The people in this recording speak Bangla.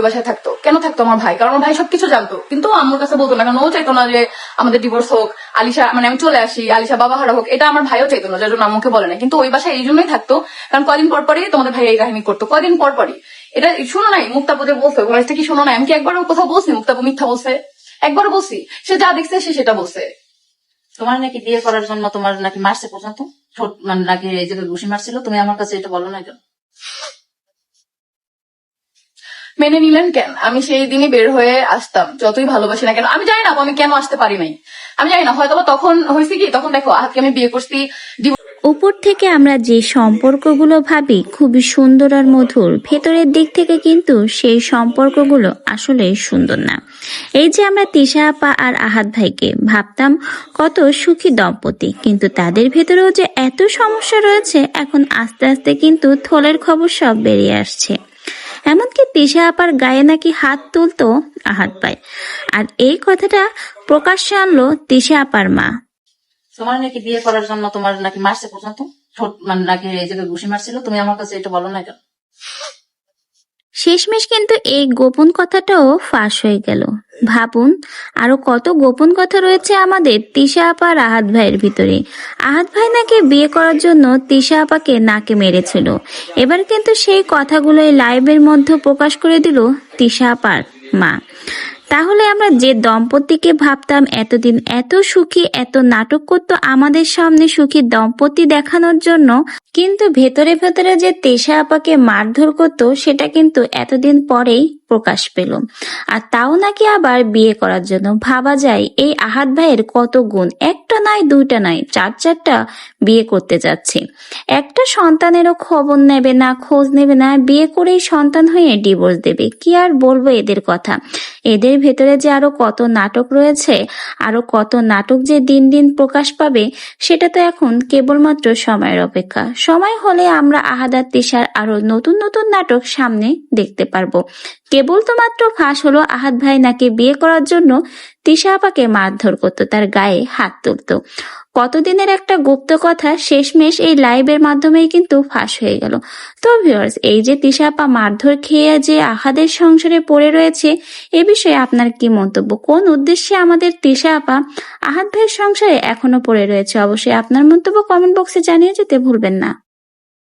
ওই বাসায় থাকতো। কেন থাকতো আমার ভাই? কারণ আমার ভাই সবকিছু জানতো। কিন্তু ও আম্মুর কাছে বলতো না, কারণ ও চাইতো না যে আমাদের ডিভোর্স হোক, আলিশা মানে আমি চলে আসি, আলিশা বাবা হারা হোক, এটা আমার ভাইও চাইতো না, যার জন্য আম্মুকে বলে না কিন্তু ওই বাসায় এই জন্যই থাকতো, কারণ কদিন পর পরই তোমাদের ভাই এই কাহিনী করতো কদিন পর পরই। এটা শুনো নাই, মুক্তাপু যে বলছে ভয়েসটা কি শোনো নাই? আমি কি একবারও কোথাও বলছি? মুক্তাপু মিথ্যা বলছে? একবারও বলছি। সে যা দেখছে, সে সেটা বলছে। তোমার নাকি বিয়ে করার জন্য তোমার নাকি মারছে পর্যন্ত? মানে নাকি এই জায়গায় ঘুষি মারছিল, তুমি আমার কাছে এটা বলো না কেন? মেনে নিলেন কেন? আমি সেই দিনই বের হয়ে আসতাম, যতই ভালোবাসি না কেন। আমি জানি না, আমি কেন আসতে পারি নাই। আমি জানি না হয়তো তখন হয়েছে কি, তখন দেখো, আজকে আমি বিয়ে করছি উপর থেকে আমরা যে সম্পর্কগুলো ভাবি, খুবই সুন্দর আর মধুর, ভেতরের দিক থেকে কিন্তু সেই সম্পর্কগুলো আসলে সুন্দর না। এই যে আমরা তিশা আপা আর আহাত ভাইকে ভাবতাম, কত সুখী দম্পতি, কিন্তু তাদের ভেতরেও যে এত সমস্যা রয়েছে, এখন আস্তে আস্তে কিন্তু থলের খবর সব বেরিয়ে আসছে। এমনকি তিশা আপার গায়ে নাকি হাত তুলতো আহাত পায়। আর এই কথাটা প্রকাশ্যে আনলো তিশা আপার মা। তোমার নাকি বিয়ে করার জন্য তোমার নাকি মারছে পর্যন্ত মানে নাকি এই জায়গায় ঘুষি মারছিল? তুমি আমার কাছে এটা বলো না কেন? শেষমেশ কিন্তু এই গোপন কথাটাও ফাঁস হয়ে গেল। ভাবুন, আরও কত গোপন কথা রয়েছে আমাদের তিশা আপা আহাত ভাইয়ের ভিতরে। আহাত ভাই নাকি বিয়ে করার জন্য তিশা আপাকে নাকে মেরেছিল। এবার কিন্তু সেই কথাগুলোই লাইভের মধ্যে প্রকাশ করে দিল তিশা আপার মা। তাহলে আমরা যে দম্পতিকে ভাবতাম এতদিন এত সুখী, এত নাটক করতো আমাদের সামনে সুখী দম্পতি দেখানোর জন্য, কিন্তু ভেতরে ভেতরে যে তেশা আপাকে মারধর করতো, সেটা কিন্তু এতদিন পরেই প্রকাশ পেল। আর তাও নাকি আবার বিয়ে করার জন্য। ভাবা যায়, এই আহাত ভাইয়ের কত গুণ। একটা নয় দুইটা নয় চার চারটা বিয়ে করতে যাচ্ছে। একটা সন্তানেরও খবর নেবে না, খোঁজ নেবে না, বিয়ে করেই সন্তান হয়ে ডিভোর্স দেবে। কি আর বলব এদের কথা? এদের ভেতরে যে আরও কত নাটক রয়েছে, আরও কত নাটক যে দিন দিন প্রকাশ পাবে, সেটা তো এখন কেবলমাত্র সময়ের অপেক্ষা। সময় হলে আমরা আহাদার তিশার আরও নতুন নতুন নাটক সামনে দেখতে পারব। কেবল তো মাত্র ফাঁস হলো আহাদ ভাই নাকি বিয়ে করার জন্য তিশা আপাকে মারধর করতো, তার গায়ে হাত তুলতো। কতদিনের একটা গুপ্ত কথা শেষমেশ এই লাইভের মাধ্যমেই কিন্তু ফাঁস হয়ে গেল। তো ভিউয়ার্স এই যে তিশা আপা মারধর খেয়ে যে আহাদের সংসারে পড়ে রয়েছে, এ বিষয়ে আপনার কি মন্তব্য? কোন উদ্দেশ্যে আমাদের তিশা আপা আহাত ভাইয়ের সংসারে এখনও পড়ে রয়েছে? অবশ্যই আপনার মন্তব্য কমেন্ট বক্সে জানিয়ে যেতে ভুলবেন না।